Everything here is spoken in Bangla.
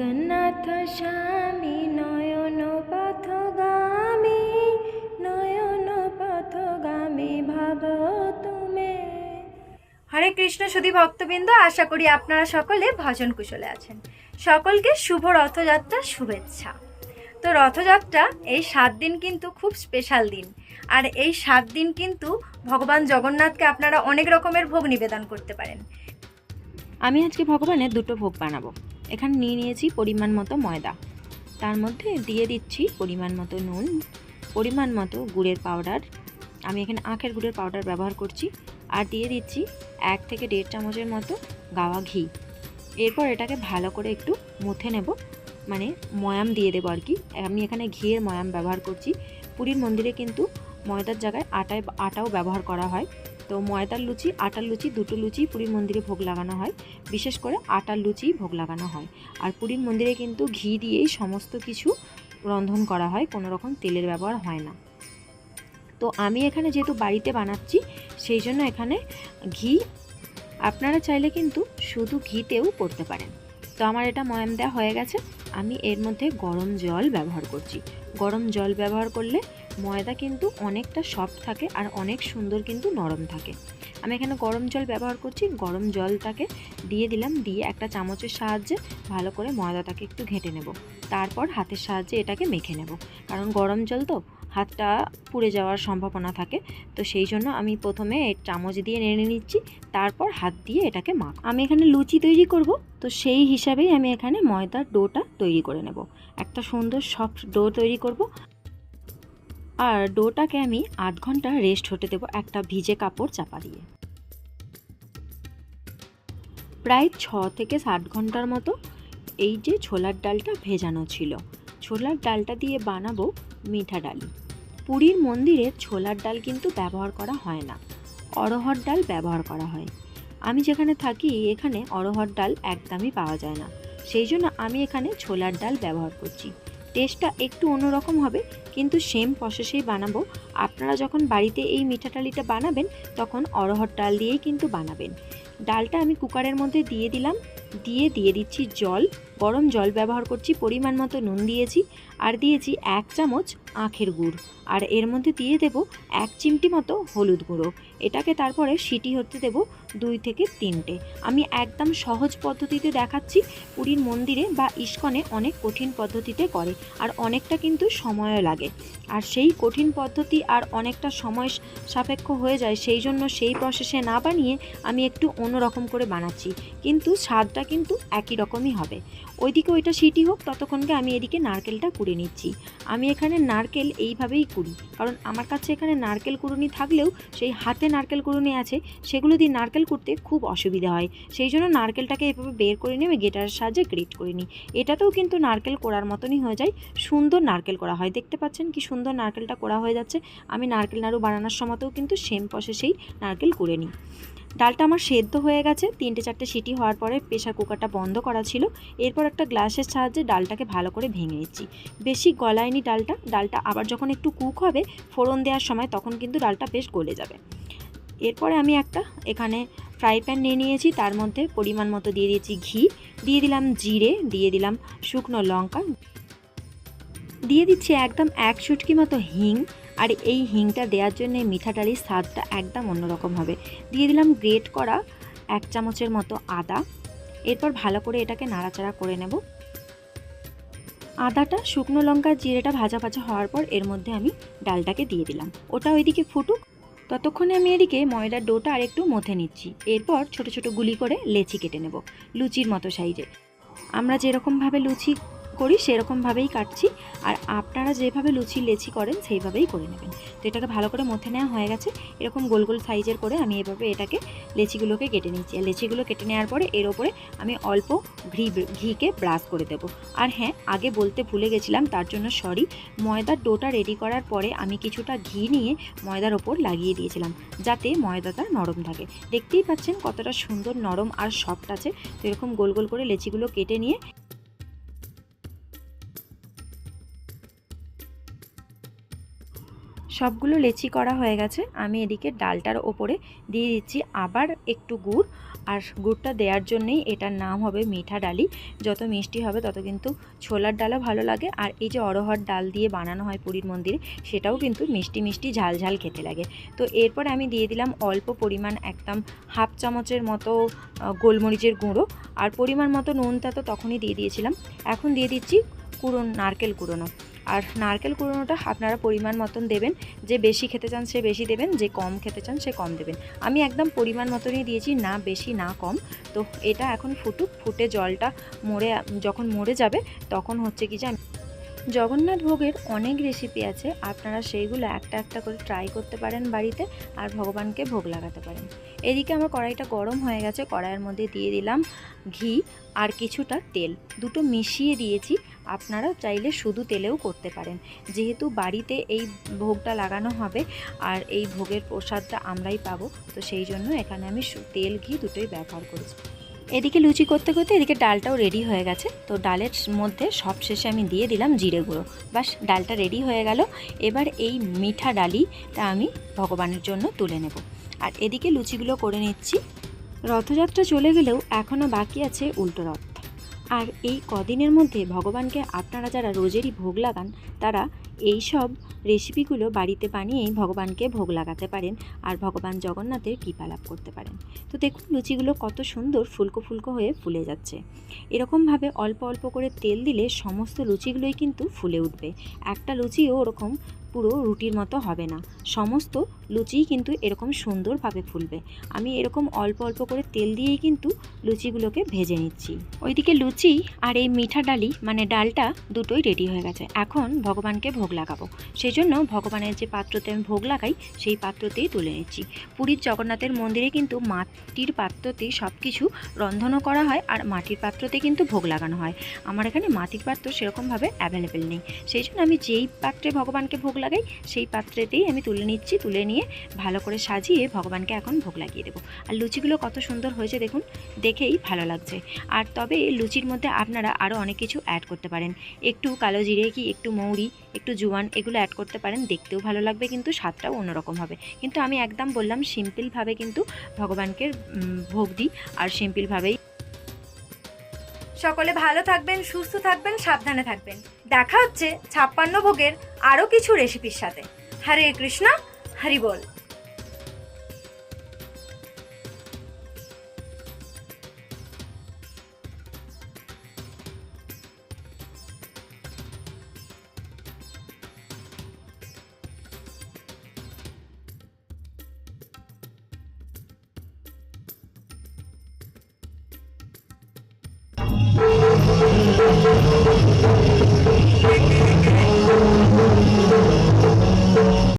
জগন্নাথ স্বামী নয়ন পথগামী নয়ন পথগামী ভাব তুমি। হরে কৃষ্ণ সুধী ভক্তবৃন্দ আশা করি আপনারা সকলে ভজন কুশলে আছেন। সকলকে শুভ রথযাত্রার শুভেচ্ছা। তো রথযাত্রা এই সাত দিন কিন্তু খুব স্পেশাল দিন। আর এই সাত দিন কিন্তু ভগবান জগন্নাথকে আপনারা অনেক রকমের ভোগ নিবেদন করতে পারেন। আমি আজকে ভগবানের দুটো ভোগ বানাবো। এখানে নিয়ে নিয়েছি পরিমাণ মতো ময়দা। তার মধ্যে দিয়ে দিচ্ছি পরিমাণ মতো নুন, পরিমাণ মতো গুড়ের পাউডার। আমি এখানে আখের গুড়ের পাউডার ব্যবহার করছি। আর দিয়ে দিচ্ছি এক থেকে দেড় চামচের মতো গাওয়া ঘি। এরপর এটাকে ভালো করে একটু মুথে নেব। মানে ময়াম দিয়ে দেবো আর কি আমি এখানে ঘিয়ের ময়াম ব্যবহার করছি। পুরীর মন্দিরে কিন্তু ময়দার জায়গায় আটায়, আটাও ব্যবহার করা হয়। তো ময়দার লুচি, আটার লুচি, দুটো লুচি পুরীর মন্দিরে ভোগ লাগানো হয়। বিশেষ করে আটার লুচি ভোগ লাগানো হয়। আর পুরীর মন্দিরে কিন্তু ঘি দিয়েই সমস্ত কিছু রন্ধন করা হয়, কোনো রকম তেলের ব্যবহার হয় না। তো আমি এখানে যেহেতু বাড়িতে বানাচ্ছি, সেই জন্য এখানে ঘি আপনারা চাইলে কিন্তু শুধু ঘিতেও করতে পারেন। তো আমার এটা ময়াম দেওয়া হয়ে গেছে। আমি এর মধ্যে গরম জল ব্যবহার করছি। গরম জল ব্যবহার করলে ময়দা কিন্তু অনেকটা সফট থাকে আর অনেক সুন্দর কিন্তু নরম থাকে। আমি এখানে গরম জল ব্যবহার করছি। গরম জলটাকে দিয়ে দিলাম, দিয়ে একটা চামচের সাহায্যে ভালো করে ময়দাটাকে একটু ঘেঁটে নেব। তারপর হাতের সাহায্যে এটাকে মেখে নেব। কারণ গরম জল তো হাতটা পুড়ে যাওয়ার সম্ভাবনা থাকে। তো সেই জন্য আমি প্রথমে চামচ দিয়ে নেড়ে নিচ্ছি, তারপর হাত দিয়ে এটাকে মাখ। আমি এখানে লুচি তৈরি করব, তো সেই হিসাবেই আমি এখানে ময়দার ডোটা তৈরি করে নেব। একটা সুন্দর সফট ডো তৈরি করব। আর ডোটাকে আমি আধ ঘণ্টা রেস্ট হতে দেবো একটা ভিজে কাপড় চাপা দিয়ে। প্রায় ছ থেকে সাত ঘণ্টার মতো এই যে ছোলার ডালটা ভেজানো ছিল। ছোলার ডালটা দিয়ে বানাবো মিঠা ডালি। পুরীর মন্দিরে ছোলার ডাল কিন্তু ব্যবহার করা হয় না। অরহর ডাল ব্যবহার করা হয়। আমি যেখানে থাকি, এখানে অরহর ডাল একদমই পাওয়া যায় না। সেই জন্য আমি এখানে ছোলার ডাল ব্যবহার করছি। টেস্টটা একটু অন্যরকম হবে, কিন্তু সেম প্রসেসেই বানাবো। আপনারা যখন বাড়িতে এই মিঠা ডালিটা বানাবেন, তখন অরহর ডাল দিয়েই কিন্তু বানাবেন। ডালটা আমি কুকারের মধ্যে দিয়ে দিলাম। দিয়ে দিয়ে দিচ্ছি জল। গরম জল ব্যবহার করছি, পরিমাণ মতো নুন দিয়েছি, আর দিয়েছি এক চামচ আখের গুড়। আর এর মধ্যে দিয়ে দেব এক চিমটি মতো হলুদ গুঁড়ো। এটাকে তারপরে সিটি হতে দেব দুই থেকে তিনটে। আমি একদম সহজ পদ্ধতিতে দেখাচ্ছি, পুরীর মন্দিরে বা ইস্কনে অনেক কঠিন পদ্ধতিতে করে, আর অনেকটা কিন্তু সময়ও লাগে। আর সেই কঠিন পদ্ধতি আর অনেকটা সময় সাপেক্ষ হয়ে যায়, সেই জন্য সেই প্রসেসে না বানিয়ে আমি একটু অন্যরকম করে বানাচ্ছি। কিন্তু স্বাদটা কিন্তু একই রকমই হবে। ওইদিকে ওইটা সিটি হোক, ততক্ষণকে আমি এদিকে নারকেলটা কুড়ে নিচ্ছি। আমি এখানে নারকেল এইভাবেই কুড়ি। কারণ আমার কাছে এখানে নারকেল কুড়ুনি থাকলেও সেই হাতে নারকেল কুড়ুনি আছে, সেগুলো দিয়ে নারকেল কুড়তে খুব অসুবিধা হয়। সেই জন্য নারকেলটাকে এভাবে বের করে নিয়ে আমি গেটারের সাহায্যে গ্রেট করে নিই। এটাতেও কিন্তু নারকেল কোড়ার মতনই হয়ে যায়। সুন্দর নারকেল করা হয়। দেখতে পাচ্ছেন কি সুন্দর নারকেলটা করা হয়ে যাচ্ছে। আমি নারকেল নাড়ু বানানোর সময়তেও কিন্তু সেম পশে সেই নারকেল করে নিই। ডালটা আমার সেদ্ধ হয়ে গেছে। তিনটে চারটে সিটি হওয়ার পরে প্রেশার কুকারটা বন্ধ করা ছিল। এরপর একটা গ্লাসের সাহায্যে ডালটাকে ভালো করে ভেঙে নিচ্ছি। বেশি গলায়নি ডালটা। ডালটা আবার যখন একটু কুক হবে, ফোড়ন দেওয়ার সময় তখন কিন্তু ডালটা বেশ গলে যাবে। এরপরে আমি একটা এখানে ফ্রাই প্যান নিয়ে নিয়েছি। তার মধ্যে পরিমাণ মতো দিয়ে দিয়েছি ঘি। দিয়ে দিলাম জিরে, দিয়ে দিলাম শুকনো লঙ্কা। দিয়ে দিচ্ছি একদম এক চুটকি মতো হিং। আর এই হিংটা দেওয়ার জন্য মিঠা ডালির স্বাদটা একদম অন্যরকম হবে। দিয়ে দিলাম গ্রেট করা এক চামচের মতো আদা। এরপর ভালো করে এটাকে নাড়াচাড়া করে নেব। আদাটা শুকনো লঙ্কা জিরেটা ভাজা ভাজা হওয়ার পর এর মধ্যে আমি ডালটাকে দিয়ে দিলাম। ওটা ওইদিকে ফুটুক। ততক্ষণে আমি এদিকে ময়দার ডোটা আর একটু মথে নিচ্ছি। এরপর ছোট ছোট গুলি করে লেচি কেটে নেব, লুচির মতো সাইজে আমরা যেরকমভাবে লুচি করি, সেরকমভাবেই কাটছি। আর আপনারা যেভাবে লুচি, লেচি করেন, সেইভাবেই করে নেবেন। তো এটাকে ভালো করে মথে নেওয়া হয়ে গেছে। এরকম গোল গোল সাইজের করে আমি এভাবে এটাকে লেচিগুলোকে কেটে নিচ্ছি। আর লেচিগুলো কেটে নেওয়ার পরে এর ওপরে আমি অল্প ঘি, ঘিকে ব্রাশ করে দেবো। আর হ্যাঁ আগে বলতে ভুলে গেছিলাম, তার জন্য সরি, ময়দার ডোটা রেডি করার পরে আমি কিছুটা ঘি নিয়ে ময়দার ওপর লাগিয়ে দিয়েছিলাম, যাতে ময়দাটা নরম থাকে। দেখতেই পাচ্ছেন কতটা সুন্দর নরম আর সফট আছে। তো এরকম গোল গোল করে লেচিগুলো কেটে নিয়ে সবগুলো লেচি করা হয়ে গেছে। আমি এদিকে ডালটার ওপরে দিয়ে দিচ্ছি আবার একটু গুড়। আর গুড়টা দেওয়ার জন্যেই এটার নাম হবে মিঠা ডালি। যত মিষ্টি হবে তত কিন্তু ছোলার ডালও ভালো লাগে। আর এই যে অরহর ডাল দিয়ে বানানো হয় পুরীর মন্দিরে, সেটাও কিন্তু মিষ্টি মিষ্টি ঝাল ঝাল খেতে লাগে। তো এরপরে আমি দিয়ে দিলাম অল্প পরিমাণ একদম হাফ চামচের মতো গোলমরিচের গুঁড়ো। আর পরিমাণ মতো নুনটা তো তখনই দিয়ে দিয়েছিলাম। এখন দিয়ে দিচ্ছি কুড়ো নারকেল কুড়োনো। আর নারকেল কুড়োনোটা আপনারা পরিমাণ মতন দেবেন। যে বেশি খেতে চান সে বেশি দেবেন, যে কম খেতে চান সে কম দেবেন। আমি একদম পরিমাণ মতনই দিয়েছি, না বেশি, না কম। তো এটা এখন ফুটুক, ফুটে জলটা মরে, যখন মরে যাবে, তখন হচ্ছে কি যে জগন্নাথ ভোগের অনেক রেসিপি আছে। আপনারা সেইগুলো একটা একটা করে ট্রাই করতে পারেন বাড়িতে আর ভগবানকে ভোগ লাগাতে পারেন। এদিকে আমার কড়াইটা গরম হয়ে গেছে, কড়াইয়ের মধ্যে দিয়ে দিলাম ঘি আর কিছুটা তেল। দুটো মিশিয়ে দিয়েছি আপনারা চাইলে শুধু তেলেও করতে পারেন। যেহেতু বাড়িতে এই ভোগটা লাগানো হবে আর এই ভোগের প্রসাদটা আমরাই পাবো, তো সেই জন্য এখানে আমি তেল, ঘি দুটোই ব্যবহার করেছি। এদিকে লুচি করতে করতে এদিকে ডালটাও রেডি হয়ে গেছে। তো ডালের মধ্যে সব শেষে আমি দিয়ে দিলাম জিরে গুঁড়ো। বাস, ডালটা রেডি হয়ে গেল। এবার এই মিঠা ডালিটা আমি ভগবানের জন্য তুলে নেব। আর এদিকে লুচিগুলো করে নিচ্ছি। রথযাত্রা চলে গেলেও এখনও বাকি আছে উল্টো রথ। আর এই কদিনের মধ্যে ভগবানকে আপনারা যারা রোজেরই ভোগ লাগান, তারা এই সব রেসিপিগুলো বাড়িতে বানিয়েই ভগবানকে ভোগ লাগাতে পারেন আর ভগবান জগন্নাথের কৃপা লাভ করতে পারেন। তো দেখুন লুচিগুলো কত সুন্দর ফুলকো ফুলকো হয়ে ফুলে যাচ্ছে। এরকমভাবে অল্প অল্প করে তেল দিলে সমস্ত লুচিগুলোই কিন্তু ফুলে উঠবে। একটা লুচিও ওরকম পুরো রুটির মতো হবে না। সমস্ত লুচিই কিন্তু এরকম সুন্দরভাবে ফুলবে। আমি এরকম অল্প অল্প করে তেল দিয়েই কিন্তু লুচিগুলোকে ভেজে নিচ্ছি। ওইদিকে লুচি আর এই মিঠা ডালি মানে ডালটা দুটোই রেডি হয়ে গেছে। এখন ভগবানকে ভোগ লাগাবো। সেই জন্য ভগবানের যে পাত্রতে আমি ভোগ লাগাই, সেই পাত্রতেই তুলে নিচ্ছি। পুরীর জগন্নাথের মন্দিরে কিন্তু মাটির পাত্রতেই সব কিছু রন্ধনও করা হয় আর মাটির পাত্রতে কিন্তু ভোগ লাগানো হয়। আমার এখানে মাটির পাত্র সেরকমভাবে অ্যাভেলেবেল নেই। সেই জন্য আমি যেই পাত্রে ভগবানকে ভোগ লাগাই, সেই পাত্রেতেই আমি তুলে নিচ্ছি, তুলে নিয়ে ভালো করে সাজিয়ে ভগবানকে এখন ভোগ লাগিয়ে দেবো। আর লুচিগুলো কত সুন্দর হয়েছে দেখুন, দেখেই ভালো লাগছে। আর তবে লুচির মধ্যে আপনারা আরও অনেক কিছু অ্যাড করতে পারেন। একটু কালো জিরে কি, একটু মৌরি, একটু জোয়ান, এগুলো অ্যাড করতে পারেন, দেখতেও ভালো লাগবে, কিন্তু স্বাদটাও অন্যরকম হবে। কিন্তু আমি একদম বললাম সিম্পলভাবে কিন্তু ভগবানকে ভোগ দিই, আর সিম্পলভাবেই সকলে ভালো থাকবেন, সুস্থ থাকবেন, সাবধানে থাকবেন। দেখা হচ্ছে ছাপ্পান্ন ভোগের আরও কিছু রেসিপির সাথে। হরে কৃষ্ণ হরি বল।